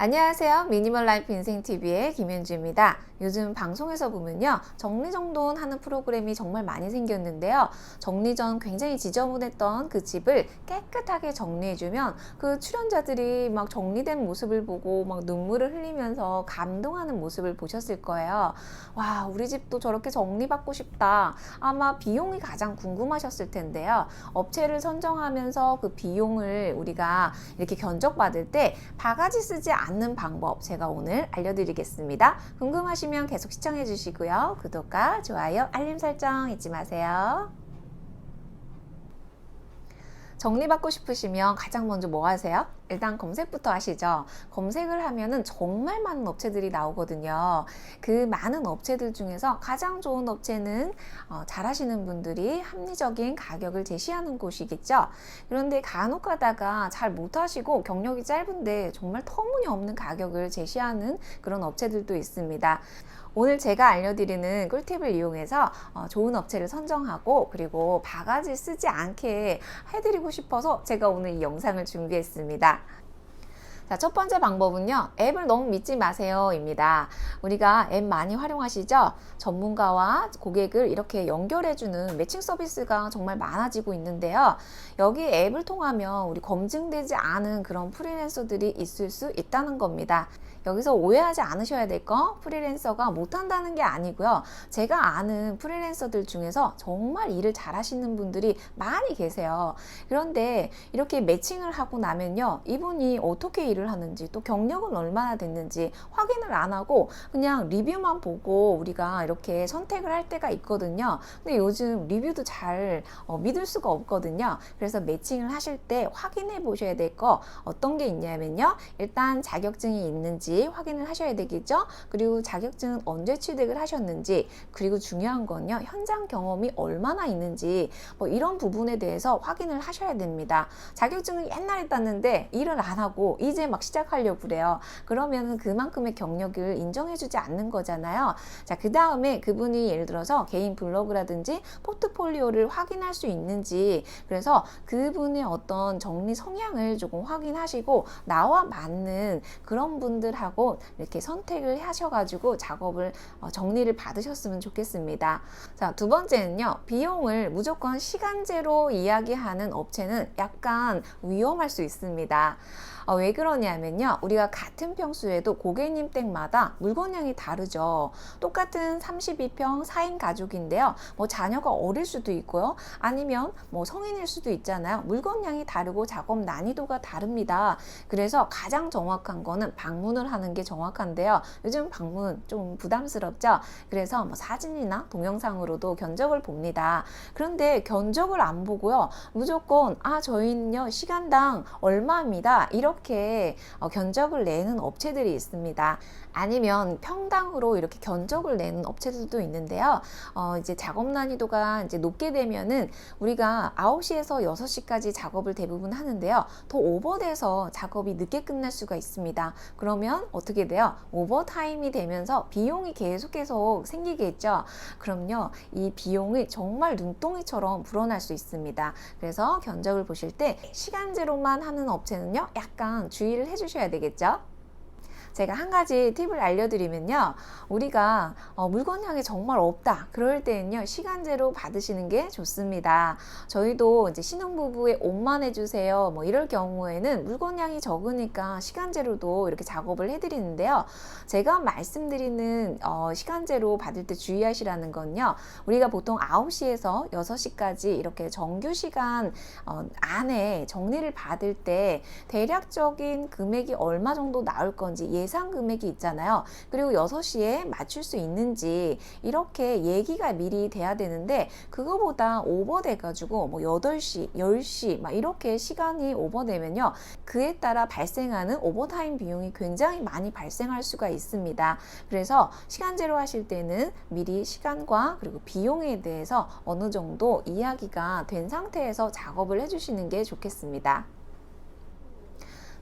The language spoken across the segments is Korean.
안녕하세요. 미니멀 라이프 인생 TV의 김현주입니다. 요즘 방송에서 보면요. 정리정돈 하는 프로그램이 정말 많이 생겼는데요. 정리 전 굉장히 지저분했던 그 집을 깨끗하게 정리해주면 그 출연자들이 막 정리된 모습을 보고 막 눈물을 흘리면서 감동하는 모습을 보셨을 거예요. 와, 우리 집도 저렇게 정리받고 싶다. 아마 비용이 가장 궁금하셨을 텐데요. 업체를 선정하면서 그 비용을 우리가 이렇게 견적받을 때 바가지 쓰지 않는 방법 제가 오늘 알려드리겠습니다. 궁금하시면 계속 시청해 주시고요. 구독과 좋아요, 알림 설정 잊지 마세요. 정리받고 싶으시면 가장 먼저 뭐 하세요? 일단 검색부터 하시죠. 검색을 하면은 정말 많은 업체들이 나오거든요. 그 많은 업체들 중에서 가장 좋은 업체는 어, 잘하시는 분들이 합리적인 가격을 제시하는 곳이겠죠. 그런데 간혹 가다가 잘 못하시고 경력이 짧은데 정말 터무니없는 가격을 제시하는 그런 업체들도 있습니다. 오늘 제가 알려드리는 꿀팁을 이용해서 어, 좋은 업체를 선정하고 그리고 바가지 쓰지 않게 해드리고 싶어서 제가 오늘 이 영상을 준비했습니다. 자, 첫 번째 방법은요. 앱을 너무 믿지 마세요.입니다. 우리가 앱 많이 활용하시죠? 전문가와 고객을 이렇게 연결해주는 매칭 서비스가 정말 많아지고 있는데요. 여기 앱을 통하면 우리 검증되지 않은 그런 프리랜서들이 있을 수 있다는 겁니다. 여기서 오해하지 않으셔야 될 거 프리랜서가 못한다는 게 아니고요. 제가 아는 프리랜서들 중에서 정말 일을 잘하시는 분들이 많이 계세요. 그런데 이렇게 매칭을 하고 나면요. 이분이 어떻게 일을 하는지 또 경력은 얼마나 됐는지 확인을 안 하고 그냥 리뷰만 보고 우리가 이렇게 선택을 할 때가 있거든요. 근데 요즘 리뷰도 잘 어, 믿을 수가 없거든요. 그래서 매칭을 하실 때 확인해 보셔야 될 거 어떤 게 있냐면요. 일단 자격증이 있는지 확인을 하셔야 되겠죠. 그리고 자격증은 언제 취득을 하셨는지 그리고 중요한 건요. 현장 경험이 얼마나 있는지 뭐 이런 부분에 대해서 확인을 하셔야 됩니다. 자격증은 옛날에 땄는데 일을 안 하고 이제 막 시작하려고 그래요. 그러면은 그만큼의 경력을 인정해주지 않는 거잖아요. 자, 그 다음에 그분이 예를 들어서 개인 블로그라든지 포트폴리오를 확인할 수 있는지 그래서 그분의 어떤 정리 성향을 조금 확인하시고 나와 맞는 그런 분들 하고 이렇게 선택을 하셔가지고 작업을 어, 정리를 받으셨으면 좋겠습니다. 자, 두 번째는요. 비용을 무조건 시간제로 이야기하는 업체는 약간 위험할 수 있습니다. 어, 왜 그러냐면요. 우리가 같은 평수에도 고객님 댁마다 물건량이 다르죠. 똑같은 32평 4인 가족인데요. 뭐 자녀가 어릴 수도 있고요. 아니면 뭐 성인일 수도 있잖아요. 물건량이 다르고 작업 난이도가 다릅니다. 그래서 가장 정확한 거는 방문을 하는 게 정확한데요. 요즘 방문 좀 부담스럽죠. 그래서 뭐 사진이나 동영상으로도 견적을 봅니다. 그런데 견적을 안 보고요. 무조건 아 저희는요 시간당 얼마입니다. 이렇게 이렇게 어, 견적을 내는 업체들이 있습니다. 아니면 평당으로 이렇게 견적을 내는 업체들도 있는데요. 어, 이제 작업 난이도가 이제 높게 되면은 우리가 9시에서 6시까지 작업을 대부분 하는데요. 더 오버돼서 작업이 늦게 끝날 수가 있습니다. 그러면 어떻게 돼요? 오버타임이 되면서 비용이 계속해서 생기겠죠. 그럼요. 이 비용이 정말 눈덩이처럼 불어날 수 있습니다. 그래서 견적을 보실 때 시간제로만 하는 업체는요. 약간 항상 주의를 해주셔야 되겠죠. 제가 한 가지 팁을 알려드리면요. 우리가 어, 물건량이 정말 없다. 그럴 때는요. 시간제로 받으시는 게 좋습니다. 저희도 이제 신혼부부의 옷만 해주세요. 뭐 이럴 경우에는 물건량이 적으니까 시간제로도 이렇게 작업을 해드리는데요. 제가 말씀드리는 어, 시간제로 받을 때 주의하시라는 건요. 우리가 보통 9시에서 6시까지 이렇게 정규 시간 어, 안에 정리를 받을 때 대략적인 금액이 얼마 정도 나올 건지 예 예상 금액이 있잖아요. 그리고 6시에 맞출 수 있는지 이렇게 얘기가 미리 돼야 되는데 그거보다 오버돼 가지고 뭐 8시, 10시 막 이렇게 시간이 오버되면요. 그에 따라 발생하는 오버타임 비용이 굉장히 많이 발생할 수가 있습니다. 그래서 시간제로 하실 때는 미리 시간과 그리고 비용에 대해서 어느 정도 이야기가 된 상태에서 작업을 해주시는 게 좋겠습니다.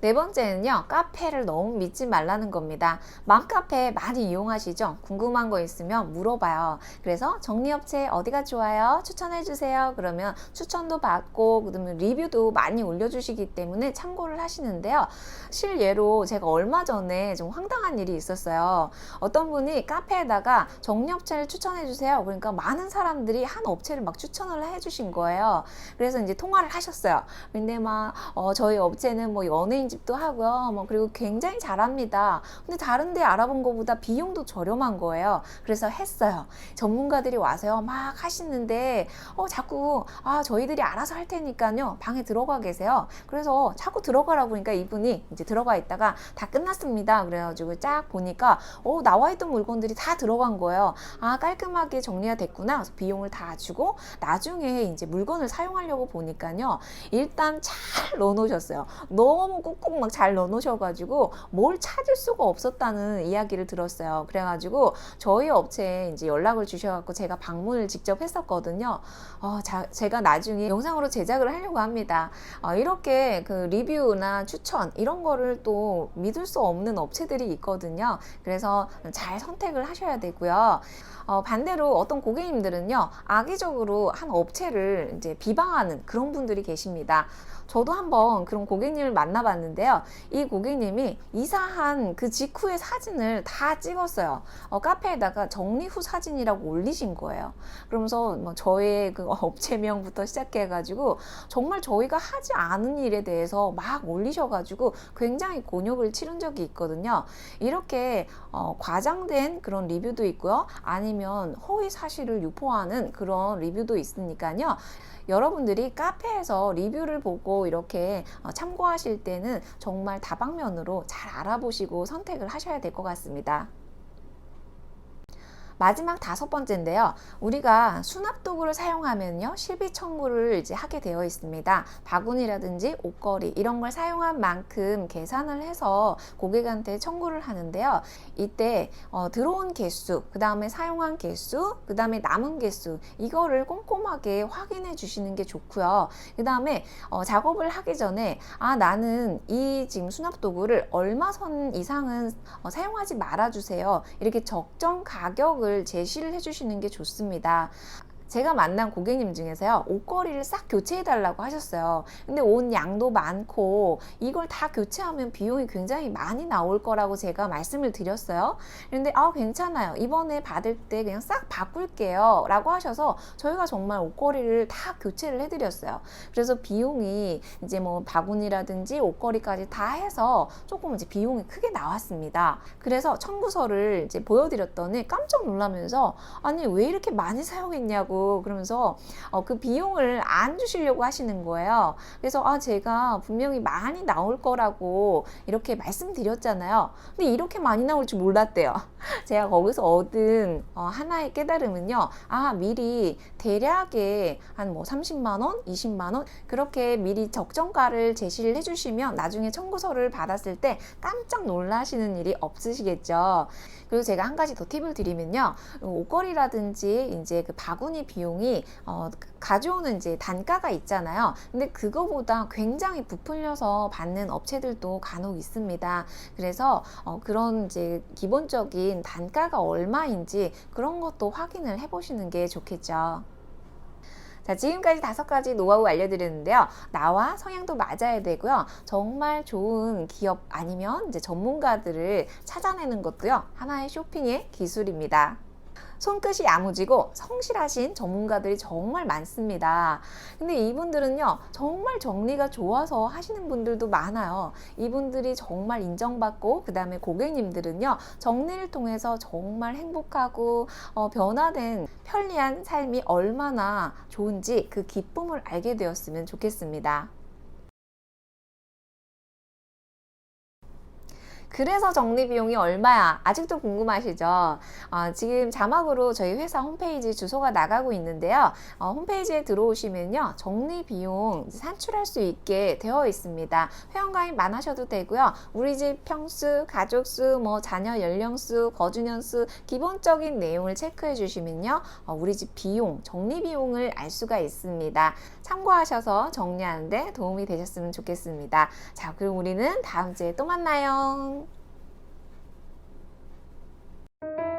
네 번째는요, 카페를 너무 믿지 말라는 겁니다. 맘카페 많이 이용하시죠? 궁금한 거 있으면 물어봐요. 그래서 정리업체 어디가 좋아요? 추천해주세요. 그러면 추천도 받고, 그다음에 리뷰도 많이 올려주시기 때문에 참고를 하시는데요. 실예로 제가 얼마 전에 좀 황당한 일이 있었어요. 어떤 분이 카페에다가 정리업체를 추천해주세요. 그러니까 많은 사람들이 한 업체를 막 추천을 해주신 거예요. 그래서 이제 통화를 하셨어요. 근데 막, 어, 저희 업체는 뭐 연예인 집도 하고요. 뭐 그리고 굉장히 잘합니다. 근데 다른 데 알아본 것보다 비용도 저렴한 거예요. 그래서 했어요. 전문가들이 와서요. 막 하시는데 어 자꾸 아 저희들이 알아서 할 테니까요. 방에 들어가 계세요. 그래서 자꾸 들어가라 보니까 이분이 이제 들어가 있다가 다 끝났습니다. 그래가지고 쫙 보니까 어 나와 있던 물건들이 다 들어간 거예요. 아 깔끔하게 정리가 됐구나. 그래서 비용을 다 주고 나중에 이제 물건을 사용하려고 보니까요. 일단 잘 넣어놓으셨어요. 너무 꾹꾹 막잘 넣어놓으셔가지고 뭘 찾을 수가 없었다는 이야기를 들었어요. 그래가지고 저희 업체에 이제 연락을 주셔갖고 제가 방문을 직접 했었거든요. 어, 자, 제가 나중에 영상으로 제작을 하려고 합니다. 어, 이렇게 그 리뷰나 추천 이런 거를 또 믿을 수 없는 업체들이 있거든요. 그래서 잘 선택을 하셔야 되고요. 어, 반대로 어떤 고객님들은요, 악의적으로 한 업체를 이제 비방하는 그런 분들이 계십니다. 저도 한번 그런 고객님을 만나봤는데 요. 이 고객님이 이사한 그 직후의 사진을 다 찍었어요. 어, 카페에다가 정리 후 사진이라고 올리신 거예요. 그러면서 뭐 저의 그 업체명부터 시작해가지고 정말 저희가 하지 않은 일에 대해서 막 올리셔가지고 굉장히 곤욕을 치른 적이 있거든요. 이렇게 어, 과장된 그런 리뷰도 있고요. 아니면 허위 사실을 유포하는 그런 리뷰도 있으니까요. 여러분들이 카페에서 리뷰를 보고 이렇게 어, 참고하실 때는 정말 다방면으로 잘 알아보시고 선택을 하셔야 될 것 같습니다. 마지막 다섯 번째인데요. 우리가 수납 도구를 사용하면요. 실비 청구를 이제 하게 되어 있습니다. 바구니라든지 옷걸이 이런 걸 사용한 만큼 계산을 해서 고객한테 청구를 하는데요. 이때 어, 들어온 개수, 그 다음에 사용한 개수, 그 다음에 남은 개수 이거를 꼼꼼하게 확인해 주시는 게 좋고요. 그 다음에 어, 작업을 하기 전에 아 나는 이 지금 수납 도구를 얼마 선 이상은 어, 사용하지 말아 주세요. 이렇게 적정 가격을 제시를 해주시는 게 좋습니다. 제가 만난 고객님 중에서요, 옷걸이를 싹 교체해 달라고 하셨어요. 근데 옷 양도 많고, 이걸 다 교체하면 비용이 굉장히 많이 나올 거라고 제가 말씀을 드렸어요. 근데, 아, 괜찮아요. 이번에 받을 때 그냥 싹 바꿀게요. 라고 하셔서 저희가 정말 옷걸이를 다 교체를 해드렸어요. 그래서 비용이 이제 뭐 바구니라든지 옷걸이까지 다 해서 조금 이제 비용이 크게 나왔습니다. 그래서 청구서를 이제 보여드렸더니 깜짝 놀라면서, 아니, 왜 이렇게 많이 사용했냐고 그러면서 어, 그 비용을 안 주시려고 하시는 거예요. 그래서 아 제가 분명히 많이 나올 거라고 이렇게 말씀드렸잖아요. 근데 이렇게 많이 나올 줄 몰랐대요. 제가 거기서 얻은 어, 하나의 깨달음은요. 아 미리 대략의 한뭐 30만 원, 20만 원 그렇게 미리 적정가를 제시를 해주시면 나중에 청구서를 받았을 때 깜짝 놀라시는 일이 없으시겠죠. 그리고 제가 한 가지 더 팁을 드리면요. 옷걸이라든지 이제 그 바구니 비용이 어, 가져오는 이제 단가가 있잖아요. 근데 그거보다 굉장히 부풀려서 받는 업체들도 간혹 있습니다. 그래서 어, 그런 이제 기본적인 단가가 얼마인지 그런 것도 확인을 해보시는 게 좋겠죠. 자, 지금까지 다섯 가지 노하우 알려드렸는데요. 나와 성향도 맞아야 되고요. 정말 좋은 기업 아니면 이제 전문가들을 찾아내는 것도요. 하나의 쇼핑의 기술입니다. 손끝이 야무지고 성실하신 전문가들이 정말 많습니다. 근데 이분들은요, 정말 정리가 좋아서 하시는 분들도 많아요. 이분들이 정말 인정받고, 그 다음에 고객님들은요, 정리를 통해서 정말 행복하고, 어, 변화된 편리한 삶이 얼마나 좋은지 그 기쁨을 알게 되었으면 좋겠습니다. 그래서 정리 비용이 얼마야? 아직도 궁금하시죠? 어, 지금 자막으로 저희 회사 홈페이지 주소가 나가고 있는데요. 어, 홈페이지에 들어오시면요. 정리 비용 산출할 수 있게 되어 있습니다. 회원가입 안 하셔도 되고요. 우리 집 평수, 가족수, 뭐 자녀 연령수, 거주년수 기본적인 내용을 체크해 주시면요. 어, 우리 집 비용, 정리 비용을 알 수가 있습니다. 참고하셔서 정리하는데 도움이 되셨으면 좋겠습니다. 자, 그럼 우리는 다음 주에 또 만나요. Thank you.